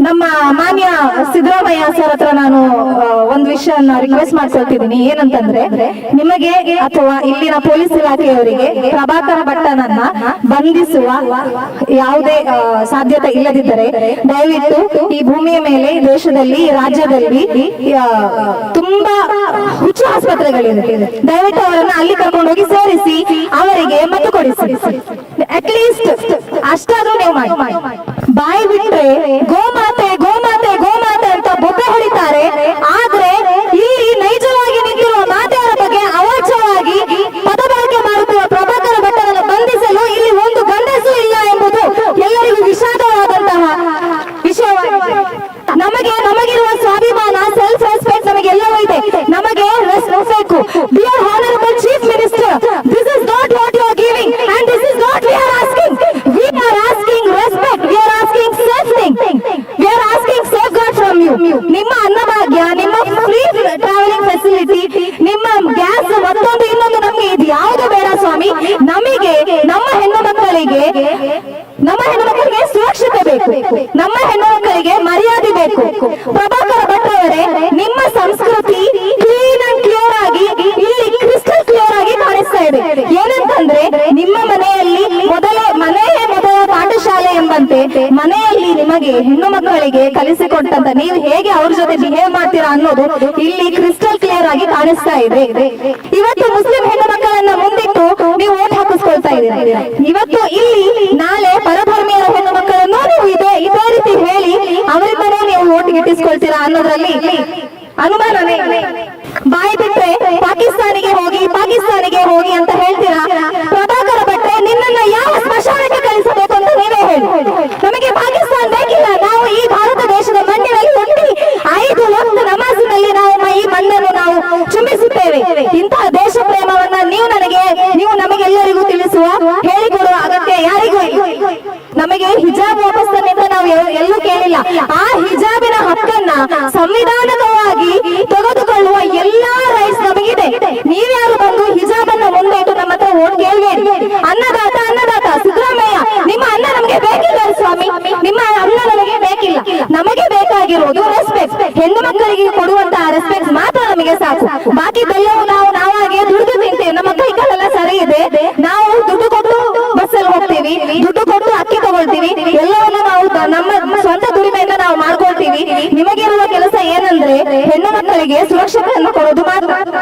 ನಮ್ಮ ಮಾನ್ಯ ಸಿದ್ದರಾಮಯ್ಯ ಸರ್ ಹತ್ರ ನಾನು ಒಂದು ಒಂದ್ ವಿಷಯನ ರಿಕ್ವೆಸ್ಟ್ ಮಾಡ್ಕೊಳ್ತಿದ್ದೀನಿ. ಏನಂತಂದ್ರೆ, ನಿಮಗೆ ಅಥವಾ ಇಲ್ಲಿನ ಪೊಲೀಸ್ ಇಲಾಖೆಯವರಿಗೆ ಪ್ರಭಾಕರ ಭಟ್ಟನನ್ನ ಬಂಧಿಸುವ ಯಾವುದೇ ಸಾಧ್ಯತೆ ಇಲ್ಲದಿದ್ದರೆ ದಯವಿಟ್ಟು ಈ ಭೂಮಿಯ ಮೇಲೆ ದೇಶದಲ್ಲಿ, ರಾಜ್ಯದಲ್ಲಿ ತುಂಬಾ ಹುಚ್ಚು ಆಸ್ಪತ್ರೆಗಳಿದೆ ದಯವಿಟ್ಟು ಅವರನ್ನ ಅಲ್ಲಿ ಕರ್ಕೊಂಡೋಗಿ ಸೇರಿಸಿ, ಅವರಿಗೆ ಮತ್ತು ಕೊಡಿಸಿ. ಅಟ್ಲೀಸ್ಟ್ ಅಷ್ಟಾದ್ರೂ ನೀವು ಮಾಡಿ. ಬಾಯಿ ಬಿಟ್ರೆ ಗೋಮಾತೆ dear honourable chief minister this is not what you are giving and this is not we are asking we are asking respect we are asking safe thing we are asking safeguard from you ನಿಮ್ಮ ಅನ್ನಭಾಗ್ಯ, ನಿಮ್ಮ free travelling facility ನಿಮ್ಮ gas ಮತ್ತೊಂದು ಇನ್ನೊಂದು ನಮಗೆ ಇದು ಯಾವುದು ಬೇಡ ಸ್ವಾಮಿ. ನಮಗೆ ನಮ್ಮ ಹೆಣ್ಣು ಮಕ್ಕಳಿಗೆ, ನಮ್ಮ ಹೆಣ್ಣು ಮಕ್ಕಳಿಗೆ ಸುರಕ್ಷತೆ ಬೇಕು. ನಮ್ಮ ಹೆಣ್ಣು ಮಕ್ಕಳಿಗೆ ಮರ್ಯಾದೆ ಬೇಕು. ಪ್ರಭಾಕರ ಭಟ್ ಅವರೇ ಏನಂತಂದ್ರೆ, ನಿಮ್ಮ ಮನೆಯಲ್ಲಿ ಮೊದಲ ಮನೆಯೇ ಮೊದಲ ಪಾಠಶಾಲೆ ಎಂಬಂತೆ ಮನೆಯಲ್ಲಿ ನಿಮಗೆ ಹೆಣ್ಣು ಮಕ್ಕಳಿಗೆ ಕಲಿಸಿಕೊಟ್ಟಂತ ನೀವು ಹೇಗೆ ಅವ್ರ ಜೊತೆ ಬಿಹೇವ್ ಮಾಡ್ತೀರಾ ಅನ್ನೋದು ಇಲ್ಲಿ ಕ್ರಿಸ್ಟಲ್ ಕ್ಲಿಯರ್ ಆಗಿ ಕಾಣಿಸ್ತಾ ಇದೆ ಇವತ್ತು ಮುಸ್ಲಿಂ ಹೆಣ್ಣು ಮಕ್ಕಳನ್ನ ಮುಂದಿಟ್ಟು ನೀವು ಓಟ್ ಹಾಕಿಸ್ಕೊಳ್ತಾ ಇದ್ದೀರಿ ಇವತ್ತು ಇಲ್ಲಿ ನಾಳೆ ಪರಧರ್ಮೀಯರ ಹೆಣ್ಣು ಮಕ್ಕಳನ್ನು ನೀವು ಇದೇ ಇದೇ ರೀತಿ ಹೇಳಿ ಅವರಿಂದನೇ ನೀವು ಓಟ್ ಗಿಟ್ಟಿಸ್ಕೊಳ್ತೀರಾ ಅನ್ನೋದ್ರಲ್ಲಿ ಅನುಮಾನವೇ. ಬಾಯಿ ಬಿಟ್ರೆ ಪಾಕಿಸ್ತಾನಿಗೆ ಚುಂಬಿಸುತ್ತೇವೆ ಇಂತಹ ದೇಶ ಪ್ರೇಮವನ್ನ ನೀವು ನನಗೆ, ನೀವು ನಮಗೆಲ್ಲರಿಗೂ ತಿಳಿಸುವ, ಹೇಳಿಕೊಡುವ ಅಗತ್ಯ ಯಾರಿಗೂ ನಮಗೆ ಹಿಜಾಬ್ ವಾಪಸ್ ತನ್ನಿಂದ ನಾವು ಎಲ್- ಎಲ್ಲೂ ಕೇಳಿಲ್ಲ. ಆ ಹಿಜಾಬಿನ ಹಕ್ಕನ್ನ ಸಂವಿಧಾನಕವಾಗಿ ತೆಗೆದುಕೊಳ್ಳುವ ಎಲ್ಲಾ ರೈಟ್ಸ್ ನಮಗಿದೆ. ನೀವ್ಯಾರು ಬಂದು ಹಿಜಾಬ್ ಅನ್ನ ಮುಂದೆ ಇಟ್ಟು ನಮ್ಮ ಹತ್ರ ಓಟ್ ಕೇಳಬೇಡಿ. ಅನ್ನದಾತ ಅನ್ನದಾತ, ಸಿದ್ದರಾಮಯ್ಯ, ನಿಮ್ಮ ಅನ್ನ ನಮಗೆ ಬೇಕಿಲ್ಲ ಸ್ವಾಮಿ. ನಿಮ್ಮ ಅನ್ನ ನಮಗೆ ಬೇಕಿಲ್ಲ. ನಮಗೆ ಬೇಕಾಗಿರುವುದು ರೆಸ್ಪೆಕ್ಟ್ ಹೆಣ್ಣು ಮಕ್ಕಳಿಗೆ ಕೊಡುವಂತಹ ರೆಸ್ಪೆಕ್ಟ್ ಮಾತ್ರ. ನಮಗೆ ಸಾಕು. ಬಾಕಿದೆಲ್ಲವೂ ನಾವು ನಾವಾಗೆ ದುಡ್ಡು ತಿಂತೇವೆ. ನಮ್ಮ ಕೈ ಕಾಲೆಲ್ಲ ಸರಿ ಇದೆ. ನಾವು ದುಡ್ಡು ಕೊಟ್ಟು ಬಸ್ಸಲ್ಲಿ ಹೋಗ್ತೀವಿ. ದುಡ್ಡು ಕೊಟ್ಟು ಅಕ್ಕಿ ತಗೊಳ್ತೀವಿ. ಎಲ್ಲವನ್ನು ನಾವು ನಮ್ಮ ಸ್ವಂತ ದುಡಿಮೆಯಿಂದ ನಾವು ಮಾಡ್ಕೊಳ್ತೀವಿ. ನಿಮಗಿರುವ ಕೆಲಸ ಏನಂದ್ರೆ ಹೆಣ್ಣು ಮಕ್ಕಳಿಗೆ ಸುರಕ್ಷತೆಯನ್ನು ಕೊಡೋದು ಮಾತ್ರ.